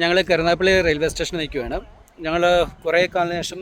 ഞങ്ങൾ കരുനാഗപ്പള്ളി റെയിൽവേ സ്റ്റേഷനിൽ നിൽക്കുകയാണ്. ഞങ്ങൾ കുറേ കാലത്തിന് ശേഷം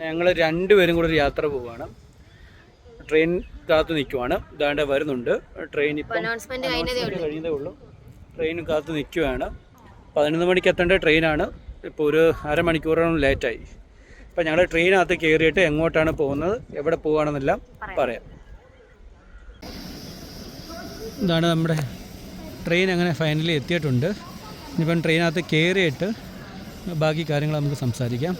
ഞങ്ങൾ രണ്ടുപേരും കൂടെ ഒരു യാത്ര പോവുകയാണ്. ട്രെയിൻ കാത്ത് നിൽക്കുവാണ്. ഇതാണ്ട് വരുന്നുണ്ട്. ട്രെയിൻ ഇപ്പം കഴിഞ്ഞതേ കഴിഞ്ഞതേ ഉള്ളൂ. ട്രെയിൻ കാത്ത് നിൽക്കുകയാണ്. പതിനൊന്ന് മണിക്ക് എത്തേണ്ട ട്രെയിനാണ്. ഇപ്പോൾ ഒരു അരമണിക്കൂറോളം ലേറ്റായി. അപ്പം ഞങ്ങൾ ട്രെയിനകത്ത് കയറിയിട്ട് എങ്ങോട്ടാണ് പോകുന്നത് എവിടെ പോവുകയാണെന്നെല്ലാം പറയാം. ഇതാണ് നമ്മുടെ ട്രെയിൻ അങ്ങനെ ഫൈനലി എത്തിയിട്ടുണ്ട്. ഇനിയിപ്പം ട്രെയിനകത്ത് കയറിയിട്ട് ബാക്കി കാര്യങ്ങൾ നമുക്ക് സംസാരിക്കാം.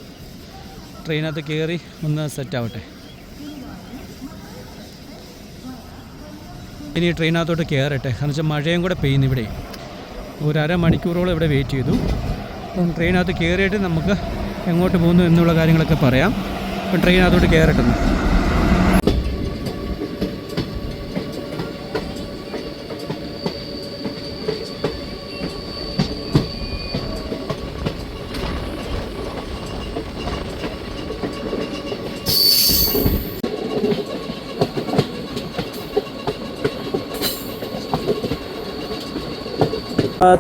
ട്രെയിനകത്ത് കയറി ഒന്ന് സെറ്റ് ആവട്ടെ ഇനി ട്രെയിനകത്തോട്ട് കയറട്ടെ. കാരണം വെച്ചാൽ മഴയും കൂടെ പെയ്യുന്നു ഇവിടെ. ഒരു അരമണിക്കൂറോളം ഇവിടെ വെയിറ്റ് ചെയ്തു. അപ്പം ട്രെയിനകത്ത് കയറിയിട്ട് നമുക്ക് എങ്ങോട്ട് പോകുന്നു എന്നുള്ള കാര്യങ്ങളൊക്കെ പറയാം. അപ്പം ട്രെയിനകത്തോട്ട് കയറട്ടെ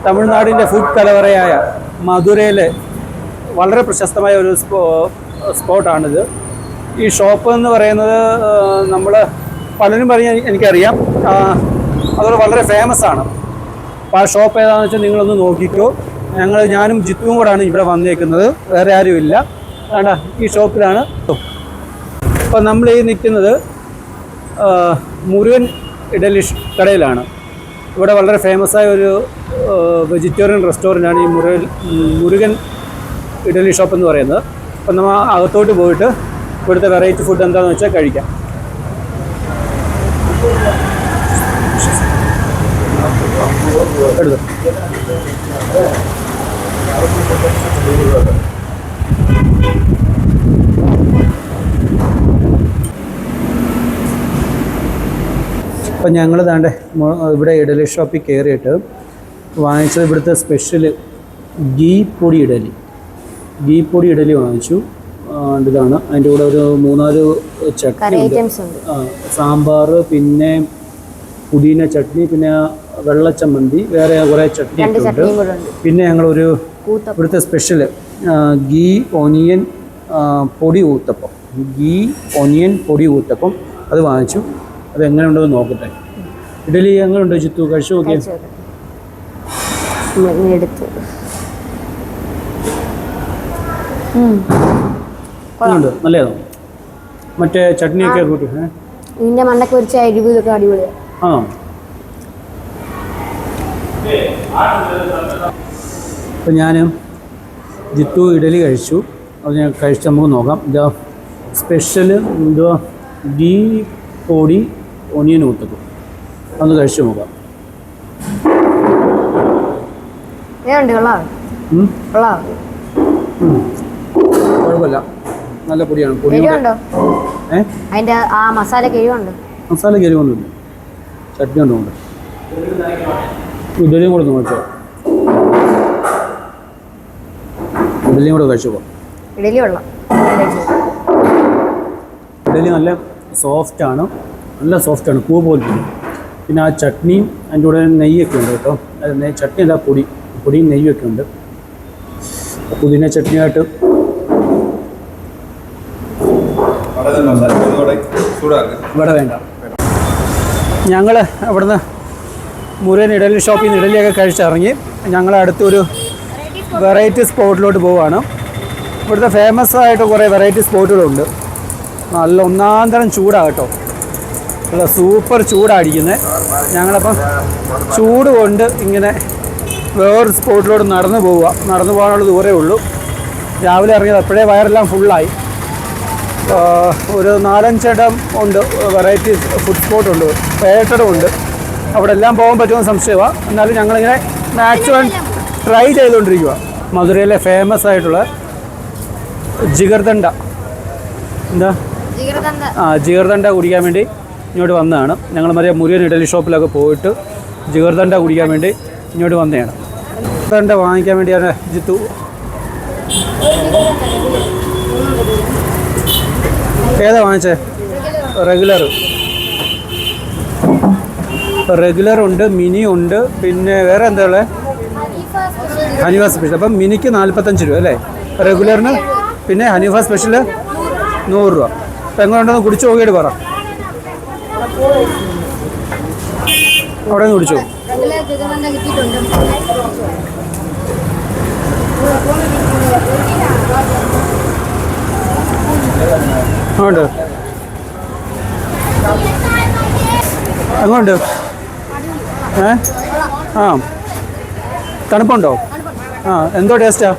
തമിഴ്നാടിന്റെ ഫുഡ് കലവറയായ മധുരയിലെ വളരെ പ്രശസ്തമായ ഒരു സ്പോ സ്പോട്ടാണിത്. ഈ ഷോപ്പ് എന്ന് പറയുന്നത് നമ്മൾ പലരും പറഞ്ഞ എനിക്കറിയാം. ആ, അത് വളരെ ഫേമസ് ആണ് അപ്പോൾ ആ ഷോപ്പ് ഏതാണെന്ന് വെച്ചാൽ നിങ്ങളൊന്ന് നോക്കിക്കോ. ഞങ്ങൾ ഞാനും ജിത്തുവും കൂടാണ് ഇവിടെ വന്നേക്കുന്നത്. വേറെ ആരും ഇല്ല വേണ്ട ഈ ഷോപ്പിലാണ്. അപ്പോൾ നമ്മൾ ഈ നിൽക്കുന്നത് മുരുകൻ ഇഡലി കടയിലാണ്. ഇവിടെ വളരെ ഫേമസ് ആയ ഒരു വെജിറ്റേറിയൻ റെസ്റ്റോറന്റ് ആണ് ഈ മുരുകൻ മുരുകൻ ഇഡലി ഷോപ്പ് എന്ന് പറയുന്നത്. അപ്പം നമ്മൾ അകത്തോട്ട് പോയിട്ട് ഇവിടുത്തെ വെറൈറ്റി ഫുഡ് എന്താണെന്ന് വെച്ചാൽ കഴിക്കാം. എടുത്തു? അപ്പം ഞങ്ങൾ താണ്ടെ ഇവിടെ ഇഡലി ഷോപ്പിൽ കയറിയിട്ട് വാങ്ങിച്ചത് ഇവിടുത്തെ സ്പെഷ്യൽ ഗീ പൊടി ഇഡലി. ഗീ പൊടി ഇഡലി വാങ്ങിച്ചു. ഇതാണ്. അതിന്റെ കൂടെ ഒരു മൂന്നാൽ ചട്നി സാമ്പാർ പിന്നെ പുതിന ചട്നി പിന്നെ വെള്ളച്ചമ്മന്തി വേറെ കുറേ ചട്നി ഉണ്ട്. പിന്നെ ഞങ്ങളൊരു ഇവിടുത്തെ സ്പെഷ്യൽ ഗീ ഓനിയൻ പൊടി ഊത്തപ്പം. ഗീ ഓനിയൻ പൊടി ഊത്തപ്പം. അത് വാങ്ങിച്ചു. അത് എങ്ങനെ ഉണ്ടെന്ന് നോക്കട്ടെ. ഇഡലി എങ്ങനെ ഉണ്ടോ ചിത്തു കഴിച്ചു നോക്കിയേ? എടുത്ത്. നല്ലതാണോ? മറ്റേ ചട്നിയൊക്കെ കൂട്ടി? ഇതിന്റെ മണ്ടക്ക് പൊരിച്ച എരിവ് ഇതൊക്കെ അടിപൊളിയാണ് ആ അപ്പം ഞാൻ ജിത്തു ഇഡലി കഴിച്ചു. അത് ഞാൻ കഴിച്ച് നമുക്ക് നോക്കാം. ഇതാ സ്പെഷ്യൽ എന്തുവാ ഗീ പൊടി ഒനിയൻ ഊത്തപ്പം ഒന്ന് കഴിച്ചു നോക്കാം. കുഴപ്പമില്ല. നല്ല പൊടിയാണ്. പൊടി എരിവുണ്ടോ? അതിന്റെ ആ മസാല എരിവുണ്ട്? മസാല ചട്നി കൊണ്ടുണ്ട് ഇഡലിയും കൂടെ നോക്കിയോ ഇഡലിയും കൂടെ കഴിച്ചു പോകാം ഇഡലി കൊള്ളാം. ഇഡലി. നല്ല സോഫ്റ്റാണ് നല്ല സോഫ്റ്റാണ് പൂ പോലെ പിന്നെ ആ ചട്നിയും അതിന്റെ കൂടെ നെയ്യൊക്കെ ഉണ്ട് കേട്ടോ. അത് നെയ് ചട്നി അല്ല പൊടി പൊടിയും നെയ്യൊക്കെ ഉണ്ട്. പുതിന ചട്നിയായിട്ട് ഇവിടെ വേണ്ട. ഞങ്ങൾ അവിടുന്ന് മുരേൻ ഇഡലി ഷോപ്പിൽ നിന്ന് ഇഡലിയൊക്കെ കഴിച്ചിറങ്ങി. ഞങ്ങൾ അടുത്തൊരു വെറൈറ്റി സ്പോട്ടിലോട്ട് പോവുകയാണ് ഇവിടുത്തെ ഫേമസ് ആയിട്ട് കുറേ വെറൈറ്റി സ്പോട്ടുകളുണ്ട് നല്ല ഒന്നാം തരം നല്ല സൂപ്പർ ചൂടാടിക്കുന്നത് ഞങ്ങളപ്പം ചൂട് കൊണ്ട് ഇങ്ങനെ വേറൊരു സ്പോട്ടിലോട്ട് നടന്നു പോവുക. നടന്നു പോകാനുള്ള ദൂരേ ഉള്ളൂ. രാവിലെ ഇറങ്ങിയത് അപ്പോഴേ വയറെല്ലാം ഫുള്ളായി. ഒരു നാലഞ്ചിടം ഉണ്ട്. വെറൈറ്റി ഫുഡ് സ്പോട്ട് ഉണ്ട്. ഏഴെട്ടിടം ഉണ്ട്. അവിടെ എല്ലാം പോകാൻ പറ്റുമെന്ന് സംശയമാണ് എന്നാലും ഞങ്ങളിങ്ങനെ മാക്സിമം ട്രൈ ചെയ്തുകൊണ്ടിരിക്കുക മധുരയിലെ ഫേമസ് ആയിട്ടുള്ള ജിഗർദണ്ഡ എന്താ? ആ ജിഗർദണ്ഡ കുടിക്കാൻ വേണ്ടി ഇങ്ങോട്ട് വന്നതാണ്. ഞങ്ങൾ മറ്റേ മുരിയൻ ഇഡലി ഷോപ്പിലൊക്കെ പോയിട്ട് ജിഗർദണ്ട കുടിക്കാൻ വേണ്ടി ഇങ്ങോട്ട് വന്നതാണ്. ജിഗർദണ്ട വാങ്ങിക്കാൻ വേണ്ടിയാണ് ജിത്തു. ഏതാ വാങ്ങിച്ചേ? റെഗുലർ. റെഗുലർ ഉണ്ട് മിനി ഉണ്ട് പിന്നെ വേറെ എന്താ ഉള്ളത് ഹനിഫ സ്പെഷ്യൽ. അപ്പം മിനിക്ക് നാൽപ്പത്തഞ്ച് രൂപ അല്ലേ? റെഗുലറിന് പിന്നെ ഹനിഫ സ്പെഷ്യൽ നൂറ് രൂപ. അപ്പം എങ്ങനെയുണ്ടെന്ന് കുടിച്ച് നോക്കിയിട്ട് പറ. അവിടെ നിന്ന് കുടിച്ചു? അങ്ങോട്ട്. അങ്ങോട്ട്. ഏ? ആ. തണുപ്പുണ്ടോ? ആ എന്തോ ടേസ്റ്റാ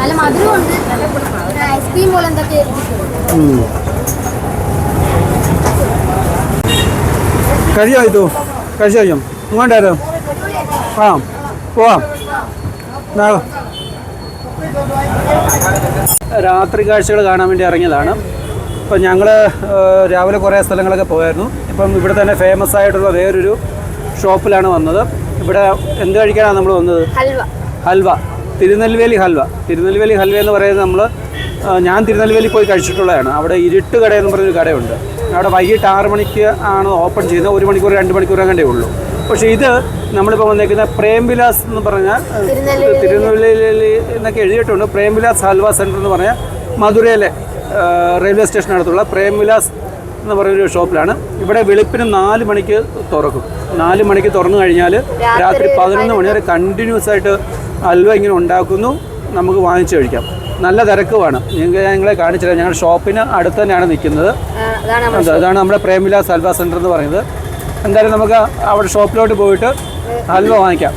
നല്ല മധുരമുണ്ട്. ഐസ്ക്രീം പോലെ എന്തൊക്കെ കഴിയോ ഇതു കഴിച്ചു കഴിഞ്ഞു ഇങ്ങോട്ടായിരുന്നു ആ പോവാം. രാത്രി കാഴ്ചകൾ കാണാൻ വേണ്ടി ഇറങ്ങിയതാണ്. ഇപ്പം ഞങ്ങൾ രാവിലെ കുറേ സ്ഥലങ്ങളൊക്കെ പോയായിരുന്നു. ഇപ്പം ഇവിടെ തന്നെ ഫേമസ് ആയിട്ടുള്ള വേറൊരു ഷോപ്പിലാണ് വന്നത്. ഇവിടെ എന്ത് കഴിക്കാനാണ് നമ്മൾ വന്നത്? ഹൽവ. ഹൽവ. തിരുനെൽവേലി ഹൽവ. തിരുനെൽവേലി ഹൽവ എന്ന് പറയുന്നത് നമ്മൾ ഞാൻ തിരുനെൽവേലി പോയി കഴിച്ചിട്ടുള്ളതാണ്. അവിടെ ഇരുട്ട് കട എന്ന് പറഞ്ഞൊരു കടയുണ്ട്. അവിടെ വൈകിട്ട് ആറ് മണിക്ക് ആണ് ഓപ്പൺ ചെയ്യുന്നത്. ഒരു മണിക്കൂർ രണ്ട് മണിക്കൂർ അങ്ങനെ ഉള്ളൂ. പക്ഷേ ഇത് നമ്മളിപ്പോൾ വന്നേക്കുന്ന പ്രേംവിലാസ് എന്ന് പറഞ്ഞാൽ. തിരുനെൽവേലി എന്നൊക്കെ എഴുതിയിട്ടുണ്ട്. പ്രേംവിലാസ് ഹൽവ സെന്റർ എന്ന് പറഞ്ഞാൽ മധുരയിലെ റെയിൽവേ സ്റ്റേഷനടുത്തുള്ള പ്രേംവിലാസ് എന്ന് പറയുന്നൊരു ഷോപ്പിലാണ്. ഇവിടെ വെളുപ്പിന് നാല് മണിക്ക് തുറക്കും. നാല് മണിക്ക് തുറന്നു കഴിഞ്ഞാൽ രാത്രി പതിനൊന്ന് മണി വരെ കണ്ടിന്യൂസ് ആയിട്ട് ഹൽവ ഇങ്ങനെ ഉണ്ടാക്കുന്നു. നമുക്ക് വാങ്ങിച്ചു കഴിക്കാം. നല്ല തിരക്കുമാണ് ഞങ്ങൾ ഞങ്ങളെ കാണിച്ചില്ല ഞങ്ങളുടെ ഷോപ്പിന് അടുത്ത് തന്നെയാണ് നിൽക്കുന്നത്. അതാണ് നമ്മുടെ പ്രേമിലാസ് ഹൽവ സെന്റർ എന്ന് പറയുന്നത്. എന്തായാലും നമുക്ക് അവിടെ ഷോപ്പിലോട്ട് പോയിട്ട് ഹൽവ വാങ്ങിക്കാം.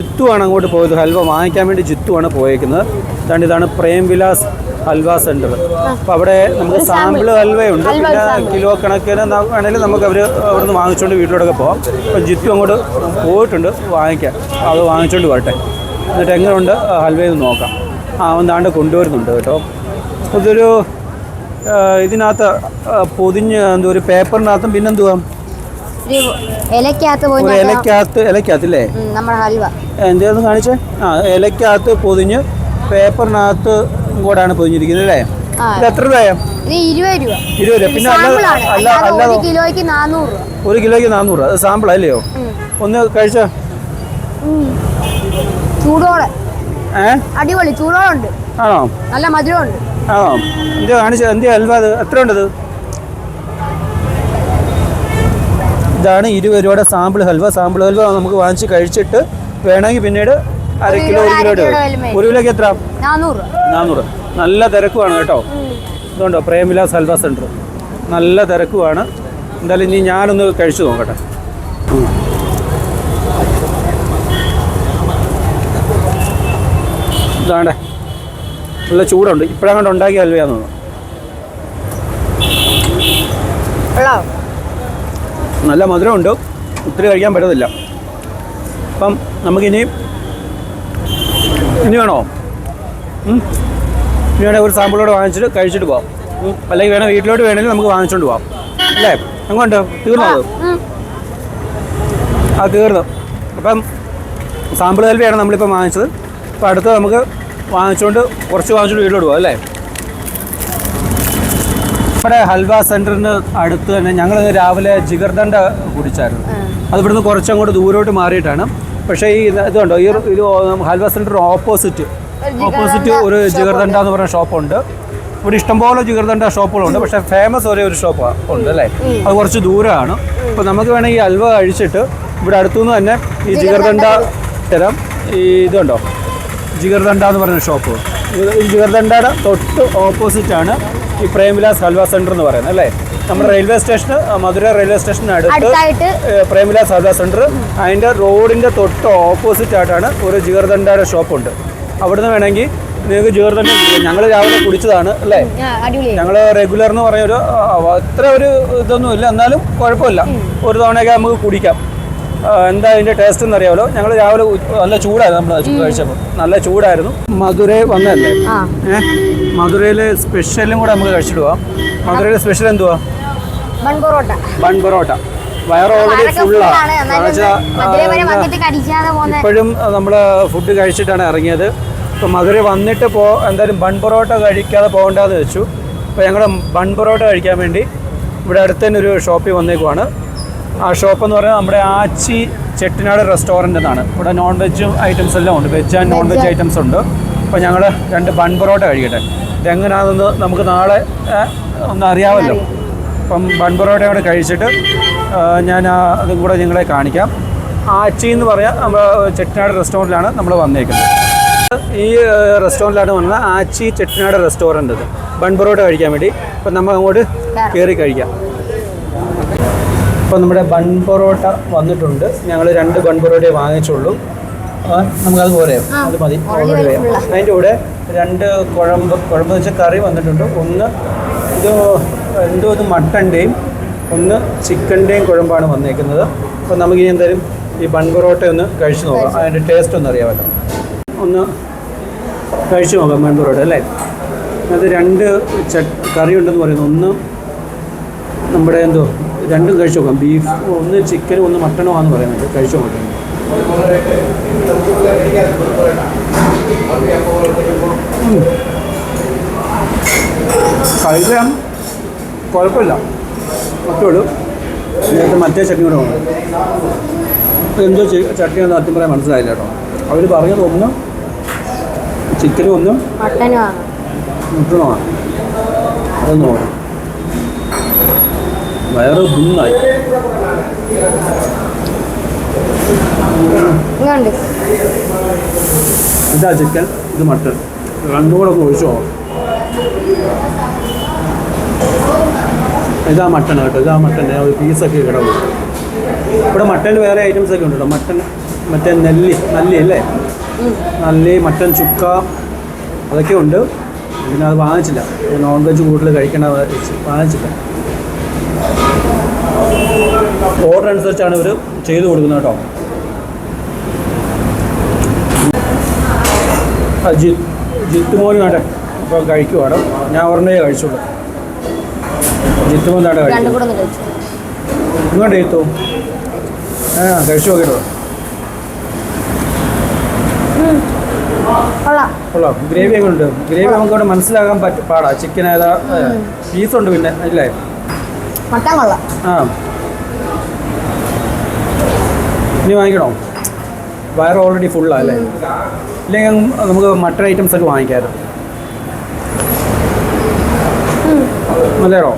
ജിത്തുവാണ് അങ്ങോട്ട് പോയത്. ഹൽവ വാങ്ങിക്കാൻ വേണ്ടി ജിത്തുവാണ് പോയേക്കുന്നത്. അതുകൊണ്ട് ഇതാണ് പ്രേം വിലാസ് ഹൽവ സെന്റർ അപ്പോൾ അവിടെ നമുക്ക് സാമ്പിൾ. ഹൽവയുണ്ട് ഹൽവ പിന്നെ. കിലോ കണക്കിന് വേണമെങ്കിൽ നമുക്ക് അവർ അവിടുന്ന് വാങ്ങിച്ചുകൊണ്ട് വീട്ടിലോട്ടൊക്കെ പോകാം അപ്പോൾ ജിത്തു അങ്ങോട്ട് പോയിട്ടുണ്ട്. വാങ്ങിക്കാൻ അത് വാങ്ങിച്ചുകൊണ്ട് വരട്ടെ. എന്നിട്ട് എങ്ങനെയുണ്ട് ഹൽവയെന്ന് നോക്കാം. ആ ഒന്നാണ്ട് കൊണ്ടുവരുന്നുണ്ട് കേട്ടോ. അതൊരു ഇതിനകത്ത് പൊതിഞ്ഞ് എന്തോ ഒരു പേപ്പറിനകത്തും പിന്നെന്തുവാ? ഇലക്കകത്ത് ഇലക്കകത്ത് ഇലക്കകത്തില്ലേ എന്തായിരുന്നു കാണിച്ചേ? ആ ഇലക്കകത്ത് പൊതിഞ്ഞ് പേപ്പറിനകത്ത് കൂടാണ് പൊതിഞ്ഞിരിക്കുന്നത് അല്ലേ. ഇത് എത്ര രൂപയാ? ഇരുപത് രൂപ. പിന്നെ അല്ല അല്ല ഒരു കിലോയ്ക്ക് നാനൂറ് അത് സാമ്പിൾ അല്ലയോ? ഒന്ന് കഴിച്ചോ? ചൂടോടെ. അടിപൊളി ചൂടോളുണ്ട് ആണോ? നല്ല മധുരമുണ്ട്. ആണോ? എന്ത് കാണിച്ചു? എന്ത് ഹൽവ അത്? എത്ര ഉണ്ടത്? ഇതാണ് ഇരുപത് രൂപയുടെ സാമ്പിൾ ഹൽവ. സാമ്പിൾ ഹൽവ നമുക്ക് വാങ്ങിച്ച് കഴിച്ചിട്ട് വേണമെങ്കിൽ പിന്നീട് അര കിലോ ഒരു കിലോ ഒരു കിലോക്ക് എത്ര? നാനൂറ് നല്ല തിരക്കുമാണ് കേട്ടോ. ഇതുണ്ടോ? പ്രേമിലാസ് ഹൽവ സെന്റർ നല്ല തിരക്കുമാണ് എന്തായാലും ഇനി ഞാനൊന്ന് കഴിച്ചു നോക്കട്ടെ. ഇതാണ്ടേ. നല്ല ചൂടുണ്ട്. ഇപ്പോഴങ്ങോട്ട് ഉണ്ടാക്കിയ ഹൽവയാന്ന് തോന്നുന്നു. നല്ല മധുരമുണ്ട്. ഒത്തിരി കഴിക്കാൻ പറ്റത്തില്ല. അപ്പം നമുക്കിനി ഇനി വേണോ? ഇനി വേണേൽ ഒരു സാമ്പിളോട് വാങ്ങിച്ചിട്ട് കഴിച്ചിട്ട് പോവാം. അല്ലെങ്കിൽ വേണേൽ വീട്ടിലോട്ട് വേണമെങ്കിൽ നമുക്ക് വാങ്ങിച്ചുകൊണ്ട് പോവാം. അല്ലേ? അങ്ങോട്ട് തീർന്നോ. ആ തീർന്നു. അപ്പം സാമ്പിൾ കൽവിയാണ് നമ്മളിപ്പോൾ വാങ്ങിച്ചത്. അപ്പോൾ അടുത്ത് നമുക്ക് വാങ്ങിച്ചുകൊണ്ട് കുറച്ച് വാങ്ങിച്ചുകൊണ്ട് വീട്ടിലോട്ട് പോകാം അല്ലേ? നമ്മുടെ ഹൽവ സെന്ററിന് അടുത്ത് തന്നെ ഞങ്ങൾ രാവിലെ ജിഗർദണ്ഡ കുടിച്ചായിരുന്നു. അത് ഇവിടുന്ന് കുറച്ചങ്ങോട്ട് ദൂരോട്ട് മാറിയിട്ടാണ്. പക്ഷേ ഈ ഇത് ഇതുണ്ടോ? ഈ ഇത് ഹൽവ സെന്റർ ഓപ്പോസിറ്റ്. ഓപ്പോസിറ്റ് ഒരു ജിഗർദണ്ഡ എന്ന് പറഞ്ഞ ഷോപ്പുണ്ട്. ഇവിടെ ഇഷ്ടംപോലെ ജിഗർദണ്ഡ ഷോപ്പുകളുണ്ട്. പക്ഷേ ഫേമസ് ഒരേ ഒരു ഷോപ്പ് ഉണ്ട് അല്ലേ? അത് കുറച്ച് ദൂരമാണ് അപ്പോൾ നമുക്ക് വേണമെങ്കിൽ ഈ ഹൽവ കഴിച്ചിട്ട് ഇവിടെ അടുത്തുനിന്ന് തന്നെ ഈ ജിഗർദണ്ഡ തരം. ഈ ഇതുണ്ടോ? ജിഗർദണ്ഡ എന്ന് പറയുന്ന ഷോപ്പ്. ജിഗർദണ്ടയുടെ തൊട്ട് ഓപ്പോസിറ്റാണ് ഈ പ്രേംവിലാസ് ഹൽവ സെന്റർ എന്ന് പറയുന്നത് അല്ലേ? നമ്മുടെ റെയിൽവേ സ്റ്റേഷൻ മധുര റെയിൽവേ സ്റ്റേഷന് അടുത്ത് പ്രേംവിലാസ് ഹൽവ സെന്റർ അതിന്റെ റോഡിന്റെ തൊട്ട് ഓപ്പോസിറ്റ് ആയിട്ടാണ് ഒരു ഷോപ്പ് ഷോപ്പുണ്ട് അവിടുന്ന് വേണമെങ്കിൽ നിങ്ങൾക്ക് ജീവിതം ഞങ്ങൾ രാവിലെ കുടിച്ചതാണ് അല്ലേ? ഞങ്ങൾ റെഗുലർ എന്ന് പറയുന്ന ഒരു അത്ര ഒരു ഇതൊന്നും ഇല്ല എന്നാലും കുഴപ്പമില്ല. ഒരു തവണയൊക്കെ നമുക്ക് കുടിക്കാം. എന്താ അതിന്റെ ടേസ്റ്റ് എന്ന് അറിയാമല്ലോ? ഞങ്ങൾ രാവിലെ നല്ല ചൂടായിരുന്നു നമ്മൾ കഴിച്ചപ്പോൾ നല്ല ചൂടായിരുന്നു. മധുരൈ വന്നതല്ലേ? ഏഹ് മധുരയിലെ സ്പെഷ്യലും കൂടെ നമുക്ക് കഴിച്ചിട്ട് പോവാം മധുരയിലെ സ്പെഷ്യൽ എന്തുവാ bun parotta. Bun parotta already ഫുള്ളാണ് ഇപ്പോഴും നമ്മൾ ഫുഡ് കഴിച്ചിട്ടാണ് ഇറങ്ങിയത്. ഇപ്പോൾ മധുര വന്നിട്ട് പോ എന്തായാലും ബൺ പൊറോട്ട കഴിക്കാതെ പോകണ്ടെന്ന് വെച്ചു. അപ്പോൾ ഞങ്ങൾ ബൺ പൊറോട്ട കഴിക്കാൻ വേണ്ടി ഇവിടെ അടുത്ത് തന്നെ ഒരു ഷോപ്പിൽ വന്നേക്കുവാണ്. ആ ഷോപ്പ് എന്ന് പറയുന്നത് നമ്മുടെ ആച്ചി ചെട്ടിനാട് റെസ്റ്റോറന്റ് എന്നാണ്. ഇവിടെ നോൺ വെജ് ഐറ്റംസ് എല്ലാം ഉണ്ട്. Veg and non veg. Items ഉണ്ട്. അപ്പോൾ ഞങ്ങൾ രണ്ട് ബൺ പൊറോട്ട കഴിക്കട്ടെ. ഇതെങ്ങനെയാണെന്ന് നമുക്ക് നാളെ ഒന്ന് അറിയാമല്ലോ. അപ്പം ബൺ പൊറോട്ട കൂടെ കഴിച്ചിട്ട് ഞാൻ അതും കൂടെ നിങ്ങളെ കാണിക്കാം. ആച്ചി എന്ന് പറയാം നമ്മൾ ചെട്ടിനാട് റെസ്റ്റോറന്റിലാണ് നമ്മൾ വന്നേക്കുന്നത്. ഈ റെസ്റ്റോറന്റിലാണ് വന്നത് ആച്ചി ചെട്ടിനാട് റെസ്റ്റോറന്റ് ഇത്. ബൺ പൊറോട്ട കഴിക്കാൻ വേണ്ടി. അപ്പം നമ്മൾ അങ്ങോട്ട് കയറി കഴിക്കാം. ഇപ്പോൾ നമ്മുടെ ബൺ പൊറോട്ട വന്നിട്ടുണ്ട്. ഞങ്ങൾ രണ്ട് ബൺ പൊറോട്ടയെ വാങ്ങിച്ചുള്ളൂ. നമുക്കത് പോലെ. അത് മതി. അതിന്റെ കൂടെ രണ്ട് കുഴമ്പ് കുഴമ്പ് വെച്ച കറി വന്നിട്ടുണ്ട്. ഒന്ന് ഇത് എന്തോ ഇത് മട്ടന്റെയും ഒന്ന് ചിക്കന്റെയും കുഴമ്പാണ് വന്നേക്കുന്നത്. അപ്പോൾ നമുക്കിനി എന്തായാലും ഈ ബൺ പൊറോട്ട ഒന്ന് കഴിച്ചു നോക്കാം. അതിന്റെ ടേസ്റ്റ് ഒന്ന് അറിയാമല്ലോ. ഒന്ന് കഴിച്ചു നോക്കാം ബൺ പൊറോട്ട അല്ലേ? അത് രണ്ട് ചട്ട് കറി ഉണ്ടെന്ന് പറയുന്നു. ഒന്ന് നമ്മുടെ എന്തോ രണ്ടും കഴിച്ചു? നോക്കാം ബീഫ് ഒന്ന് ചിക്കനും ഒന്ന് മട്ടണോ ആണെന്ന് പറയുന്നത്. കഴിച്ചു നോക്കാം കഴിക്കാം. കുഴപ്പമില്ല. മറ്റുള്ളൂ നേരത്തെ മറ്റേ ചട്നി കൂടെ വേണം എന്തോ ചട്ടി ചട്നി എന്ന് സത്യം പറയാൻ മനസ്സിലായില്ല കേട്ടോ. അവർ പറഞ്ഞത് ഒന്ന് ചിക്കനും ഒന്ന് മട്ടനും ആണ് അതൊന്നും വയറ് ഇങ്ങോട്ട് ഇതാ ചിക്കൻ ഇത് മട്ടൺ. രണ്ടും കൂടെ ഒന്ന് ഒഴിച്ചോ ഇതാ മട്ടൺ കേട്ടോ ഇതാ മട്ടൺ. ഒരു പീസൊക്കെ കിടക്കും ഇവിടെ മട്ടൻ വേറെ ഐറ്റംസ് ഒക്കെ ഉണ്ട് കേട്ടോ മട്ടൺ മറ്റേ നെല്ലി നല്ലി അല്ലേ? നല്ലി മട്ടൻ ചുക്ക അതൊക്കെ ഉണ്ട്. പിന്നെ അത് വാങ്ങിച്ചില്ല. നോൺ വെജ് കൂടുതൽ കഴിക്കണ വാങ്ങിച്ചില്ല. ഓർഡർ അനുസരിച്ചാണ് ഇവർ ചെയ്തു കൊടുക്കുന്നത് കേട്ടോ. ജി ജിത്ത് മോനും വേണ്ട. ഇപ്പോൾ കഴിക്കുവാണ്. ഞാൻ ഒരെണ്ണേ കഴിച്ചുള്ളൂ. ജിത്തുമോൻ വേണ്ട രണ്ടും കഴിക്കും ഇങ്ങോട്ട് ജിത്തു. ആ കഴിച്ചു കൊള്ളാം. കൊള്ളാം. ഗ്രേവി ഒക്കെ ഉണ്ട് ഗ്രേവി നമുക്ക് അവിടെ മനസ്സിലാക്കാൻ പറ്റും പാടാ. ചിക്കൻ ഏതാ പീസുണ്ട് പിന്നെ അല്ലേ മട്ടൻ കൊള്ളാം. ആ. ഇനി വാങ്ങിക്കണോ? വയറ് ഓൾറെഡി ഫുള്ളാ അല്ലേ? ഇല്ലെങ്കിൽ നമുക്ക് മട്ടൺ ഐറ്റംസ് ഒക്കെ വാങ്ങിക്കാമായിരുന്നു. അല്ലേടോ